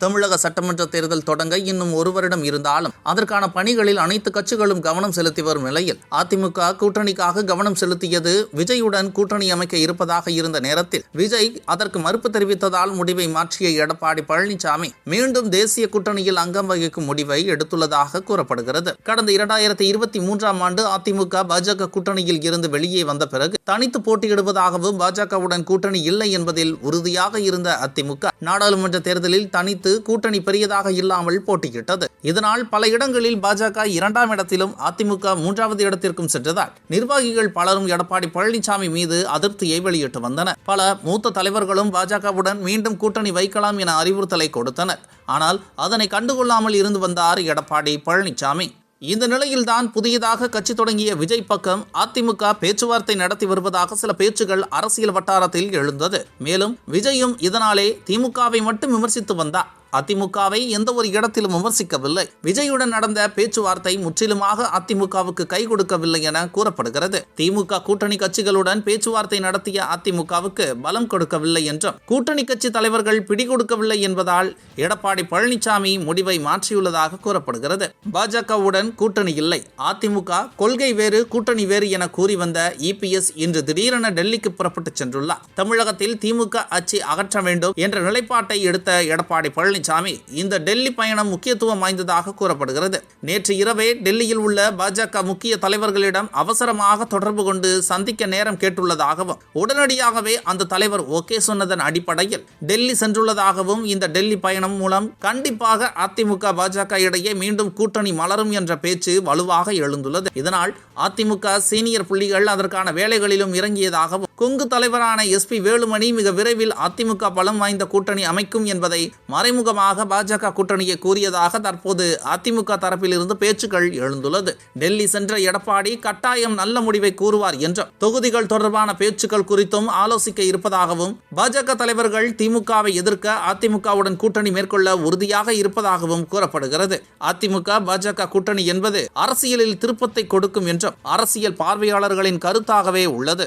தமிழக சட்டமன்ற தேர்தல் தொடங்க இன்னும் ஒரு வருடம் இருந்தாலும் அதற்கான பணிகளில் அனைத்து கட்சிகளும் கவனம் செலுத்தி வரும் நிலையில் அதிமுக கூட்டணிக்காக கவனம் செலுத்தியது விஜயுடன் கூட்டணி அமைக்க இருப்பதாக இருந்த நேரத்தில் விஜய் அதற்கு மறுப்பு தெரிவித்ததால் முடிவை மாற்றிய எடப்பாடி பழனிசாமி மீண்டும் தேசிய கூட்டணியில் அங்கம் வகிக்கும் முடிவை எடுத்துள்ளதாக கூறப்படுகிறது. கடந்த இரண்டாயிரத்தி இருபத்தி மூன்றாம் ஆண்டு அதிமுக பாஜக கூட்டணியில் இருந்து வெளியே வந்த பிறகு தனித்து போட்டியிடுவதாகவும் பாஜகவுடன் கூட்டணி இல்லை என்பதில் உறுதியாக இருந்த அதிமுக நாடாளுமன்ற தேர்தலில் தனித்து கூட்டணி பெரியதாக இல்லாமல் போட்டியிட்டது. இதனால் பல இடங்களில் பாஜக இரண்டாம் இடத்திலும் அதிமுக மூன்றாவது இடத்திற்கும் சென்றதால் நிர்வாகிகள் பலரும் எடப்பாடி பழனிசாமி மீது அதிருப்தியை வெளியிட்டு வந்தனர் பல மூத்த தலைவர்களும் பாஜகவுடன் மீண்டும் கூட்டணி வைக்கலாம் என அறிவுறுத்தலை கொடுத்தனர். ஆனால் அதனை கண்டுகொள்ளாமல் இருந்து வந்தார் எடப்பாடி பழனிசாமி. இந்த நிலையில்தான் புதியதாக கட்சி தொடங்கிய விஜய் பக்கம் அதிமுக பேச்சுவார்த்தை நடத்தி வருவதாக சில பேச்சுகள் அரசியல் வட்டாரத்தில் எழுந்தது. மேலும் விஜயும் இதனாலே திமுகவை மட்டும் விமர்சித்து வந்தார். அதிமுகவை எந்த ஒரு இடத்திலும் விமர்சிக்கவில்லை. விஜயுடன் நடந்த பேச்சுவார்த்தை முற்றிலுமாக அதிமுகவுக்கு கை கொடுக்கவில்லை என கூறப்படுகிறது. திமுக கூட்டணி கட்சிகளுடன் பேச்சுவார்த்தை நடத்திய அதிமுகவுக்கு பலம் கொடுக்கவில்லை என்றும் கூட்டணி கட்சி தலைவர்கள் பிடி கொடுக்கவில்லை என்பதால் எடப்பாடி பழனிசாமி முடிவை மாற்றியுள்ளதாக கூறப்படுகிறது. பாஜகவுடன் கூட்டணி இல்லை. அதிமுக கொள்கை வேறு கூட்டணி வேறு என கூறி வந்த இபிஎஸ் இன்று திடீரென டெல்லிக்கு புறப்பட்டு சென்றுள்ளார். தமிழகத்தில் திமுக ஆட்சி அகற்ற வேண்டும் என்ற நிலைப்பாட்டை எடுத்த எடப்பாடி பழனிசாமி இந்த டெல்லி பயணம் முக்கியத்துவம் வாய்ந்ததாக கூறப்படுகிறது. நேற்று இரவே டெல்லியில் உள்ள பாஜக முக்கிய தலைவர்களிடம் அவசரமாக தொடர்பு கொண்டு சந்திக்க நேரம் கேட்டுள்ளதாகவும் உடனடியாகவே அந்த தலைவர் ஓகே சொன்னதன் அடிப்படையில் டெல்லி சென்றுள்ளதாகவும் இந்த டெல்லி பயணம் மூலம் கண்டிப்பாக அதிமுக பாஜக இடையே மீண்டும் கூட்டணி மலரும் என்ற பேச்சு வலுவாக எழுந்துள்ளது. இதனால் அதிமுக சீனியர் புள்ளிகள் அதற்கான வேலைகளிலும் இறங்கியதாகவும் கொங்கு தலைவரான எஸ்பி வேலுமணி மிக விரைவில் அதிமுக பலம் வாய்ந்த கூட்டணி அமைக்கும் என்பதை மறைமுகமாக பாஜக கூட்டணியை கூறியதாக தற்போது அதிமுக தரப்பிலிருந்து பேச்சுக்கள் எழுந்துள்ளது. டெல்லி சென்ற எடப்பாடி கட்டாயம் நல்ல முடிவை கூறுவார் என்றும் தொகுதிகள் தொடர்பான பேச்சுக்கள் குறித்தும் ஆலோசிக்க இருப்பதாகவும் பாஜக தலைவர்கள் திமுகவை எதிர்க்க அதிமுகவுடன் கூட்டணி மேற்கொள்ள உறுதியாக இருப்பதாகவும் கூறப்படுகிறது. அதிமுக பாஜக கூட்டணி என்பது அரசியலில் திருப்பத்தை கொடுக்கும் என்றும் அரசியல் பார்வையாளர்களின் கருத்தாகவே உள்ளது.